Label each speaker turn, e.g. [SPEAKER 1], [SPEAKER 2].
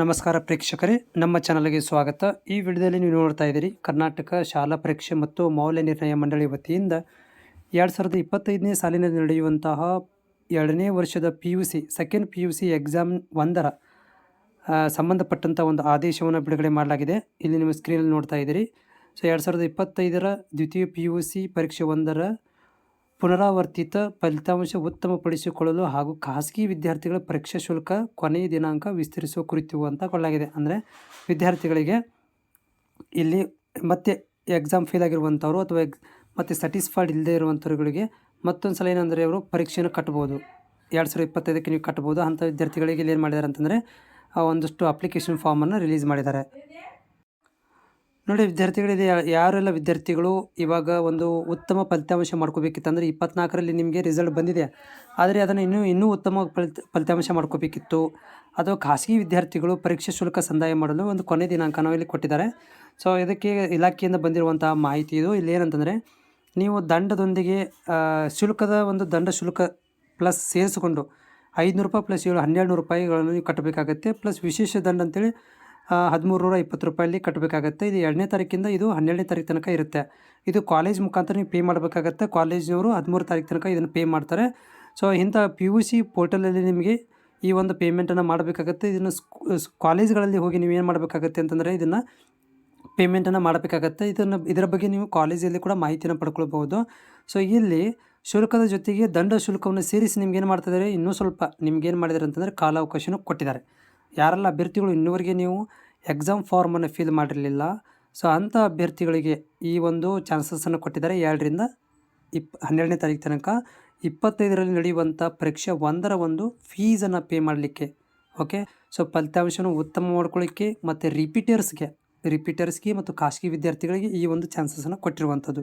[SPEAKER 1] ನಮಸ್ಕಾರ ಪ್ರೇಕ್ಷಕರೇ, ನಮ್ಮ ಚಾನಲ್ಗೆ ಸ್ವಾಗತ. ಈ ವಿಡಿಯೋದಲ್ಲಿ ನೀವು ನೋಡ್ತಾ ಇದ್ದೀರಿ, ಕರ್ನಾಟಕ ಶಾಲಾ ಪರೀಕ್ಷೆ ಮತ್ತು ಮೌಲ್ಯ ನಿರ್ಣಯ ಮಂಡಳಿ ವತಿಯಿಂದ ಎರಡು ಸಾವಿರದ ಇಪ್ಪತ್ತೈದನೇ ಸಾಲಿನಲ್ಲಿ ನಡೆಯುವಂತಹ ಎರಡನೇ ವರ್ಷದ P U C second P U C exam ಒಂದರ ಸಂಬಂಧಪಟ್ಟಂಥ ಒಂದು ಆದೇಶವನ್ನು ಬಿಡುಗಡೆ ಮಾಡಲಾಗಿದೆ. ಇಲ್ಲಿ ನಿಮ್ಮ ಸ್ಕ್ರೀನಲ್ಲಿ ನೋಡ್ತಾ ಇದ್ದೀರಿ. ಸೊ ಎರಡು ಸಾವಿರದ ಇಪ್ಪತ್ತೈದರ ದ್ವಿತೀಯ ಪಿ ಯು ಸಿ ಪರೀಕ್ಷೆ ಒಂದರ ಪುನರಾವರ್ತಿತ ಫಲಿತಾಂಶ ಉತ್ತಮಪಡಿಸಿಕೊಳ್ಳಲು ಹಾಗೂ ಖಾಸಗಿ ವಿದ್ಯಾರ್ಥಿಗಳ ಪರೀಕ್ಷಾ ಶುಲ್ಕ ಕೊನೆಯ ದಿನಾಂಕ ವಿಸ್ತರಿಸುವ ಕುರಿತು ಅಂತ ಕೊಡಲಾಗಿದೆ. ಅಂದರೆ ವಿದ್ಯಾರ್ಥಿಗಳಿಗೆ ಇಲ್ಲಿ ಮತ್ತೆ ಎಕ್ಸಾಮ್ ಫೇಲ್ ಆಗಿರುವಂಥವ್ರು ಅಥವಾ ಮತ್ತು ಸ್ಯಾಟಿಸ್ಫೈಡ್ ಇಲ್ಲದೆ ಇರುವಂಥವ್ರುಗಳಿಗೆ ಮತ್ತೊಂದು ಸಲ ಏನಂದರೆ ಅವರು ಪರೀಕ್ಷೆಯನ್ನು ಕಟ್ಬೋದು ಎರಡು ಸಾವಿರದ ಇಪ್ಪತ್ತೈದಕ್ಕೆ ನೀವು ಕಟ್ಬೋದು ಅಂಥ ವಿದ್ಯಾರ್ಥಿಗಳಿಗೆ ಇಲ್ಲಿ ಏನು ಮಾಡಿದ್ದಾರೆ ಅಂತಂದರೆ ಒಂದಷ್ಟು ಅಪ್ಲಿಕೇಶನ್ ಫಾರ್ಮನ್ನು ರಿಲೀಸ್ ಮಾಡಿದ್ದಾರೆ. ನೋಡಿ, ವಿದ್ಯಾರ್ಥಿಗಳಿದೆ ಯಾರೆಲ್ಲ ವಿದ್ಯಾರ್ಥಿಗಳು ಇವಾಗ ಒಂದು ಉತ್ತಮ ಫಲಿತಾಂಶ ಮಾಡ್ಕೋಬೇಕಿತ್ತಂದರೆ ಇಪ್ಪತ್ನಾಲ್ಕರಲ್ಲಿ ನಿಮಗೆ ರಿಸಲ್ಟ್ ಬಂದಿದೆ. ಆದರೆ ಅದನ್ನು ಇನ್ನೂ ಇನ್ನೂ ಉತ್ತಮ ಫಲಿತ ಫಲಿತಾಂಶ ಮಾಡ್ಕೋಬೇಕಿತ್ತು. ಅಥವಾ ಖಾಸಗಿ ವಿದ್ಯಾರ್ಥಿಗಳು ಪರೀಕ್ಷೆ ಶುಲ್ಕ ಸಂದಾಯ ಮಾಡಲು ಒಂದು ಕೊನೆ ದಿನಾಂಕನ ಇಲ್ಲಿ ಕೊಟ್ಟಿದ್ದಾರೆ. ಸೊ ಇದಕ್ಕೆ ಇಲಾಖೆಯಿಂದ ಬಂದಿರುವಂತಹ ಮಾಹಿತಿ ಇದು. ಇಲ್ಲಿ ಏನಂತಂದರೆ, ನೀವು ದಂಡದೊಂದಿಗೆ ಶುಲ್ಕದ ಒಂದು ದಂಡ ಶುಲ್ಕ ಪ್ಲಸ್ ಸೇರಿಸಿಕೊಂಡು ಐದುನೂರು ರೂಪಾಯಿ ಪ್ಲಸ್ ಏಳು ಹನ್ನೆರಡು ನೂರು ರೂಪಾಯಿಗಳನ್ನು ನೀವು ಕಟ್ಟಬೇಕಾಗತ್ತೆ. ಪ್ಲಸ್ ವಿಶೇಷ ದಂಡ ಅಂತೇಳಿ ಹದಿಮೂರು ನೂರ ಇಪ್ಪತ್ತು ರೂಪಾಯಲ್ಲಿ ಕಟ್ಟಬೇಕಾಗತ್ತೆ ಇದು ಎರಡನೇ ತಾರೀಕಿಂದ ಇದು ಹನ್ನೆರಡನೇ ತಾರೀಕು ತನಕ ಇರುತ್ತೆ. ಇದು ಕಾಲೇಜ್ ಮುಖಾಂತರ ನೀವು ಪೇ ಮಾಡಬೇಕಾಗತ್ತೆ. ಕಾಲೇಜಿನವರು ಹದಿಮೂರು ತಾರೀಕು ತನಕ ಇದನ್ನು ಪೇ ಮಾಡ್ತಾರೆ. ಸೊ ಇಂಥ ಪಿ ಯು ಸಿ ಪೋರ್ಟಲಲ್ಲಿ ನಿಮಗೆ ಈ ಒಂದು ಪೇಮೆಂಟನ್ನು ಮಾಡಬೇಕಾಗತ್ತೆ. ಇದನ್ನು ಕಾಲೇಜ್ಗಳಲ್ಲಿ ಹೋಗಿ ನೀವು ಏನು ಮಾಡಬೇಕಾಗತ್ತೆ ಅಂತಂದರೆ ಇದನ್ನು ಪೇಮೆಂಟನ್ನು ಮಾಡಬೇಕಾಗತ್ತೆ. ಇದನ್ನು, ಇದರ ಬಗ್ಗೆ ನೀವು ಕಾಲೇಜಲ್ಲಿ ಕೂಡ ಮಾಹಿತಿಯನ್ನು ಪಡ್ಕೊಳ್ಬೋದು ಸೊ ಇಲ್ಲಿ ಶುಲ್ಕದ ಜೊತೆಗೆ ದಂಡ ಶುಲ್ಕವನ್ನು ಸೇರಿಸಿ ನಿಮ್ಗೇನು ಮಾಡ್ತಿದ್ದಾರೆ ಇನ್ನೂ ಸ್ವಲ್ಪ ನಿಮ್ಗೇನು ಮಾಡಿದ್ದಾರೆ ಅಂತಂದರೆ ಕಾಲಾವಕಾಶನೂ ಕೊಟ್ಟಿದ್ದಾರೆ. ಯಾರೆಲ್ಲ ಅಭ್ಯರ್ಥಿಗಳು ಇನ್ನುವರೆಗೆ ನೀವು ಎಕ್ಸಾಮ್ ಫಾರ್ಮನ್ನು ಫಿಲ್ ಮಾಡಿರಲಿಲ್ಲ. ಸೊ ಅಂಥ ಅಭ್ಯರ್ಥಿಗಳಿಗೆ ಈ ಒಂದು ಚಾನ್ಸಸ್ಸನ್ನು ಕೊಟ್ಟಿದ್ದಾರೆ ಎರಡರಿಂದ ಇಪ್, ಹನ್ನೆರಡನೇ ತಾರೀಕು ತನಕ. ಇಪ್ಪತ್ತೈದರಲ್ಲಿ ನಡೆಯುವಂಥ ಪರೀಕ್ಷೆ ಒಂದರ ಒಂದು ಫೀಸನ್ನು ಪೇ ಮಾಡಲಿಕ್ಕೆ ಓಕೆ ಸೊ ಫಲಿತಾಂಶವನ್ನು ಉತ್ತಮ ಮಾಡ್ಕೊಳ್ಳಿಕ್ಕೆ ಮತ್ತು ರಿಪೀಟರ್ಸ್ಗೆ ರಿಪೀಟರ್ಸ್ಗೆ ಮತ್ತು ಖಾಸಗಿ ವಿದ್ಯಾರ್ಥಿಗಳಿಗೆ ಈ ಒಂದು ಚಾನ್ಸಸನ್ನು ಕೊಟ್ಟಿರುವಂಥದ್ದು.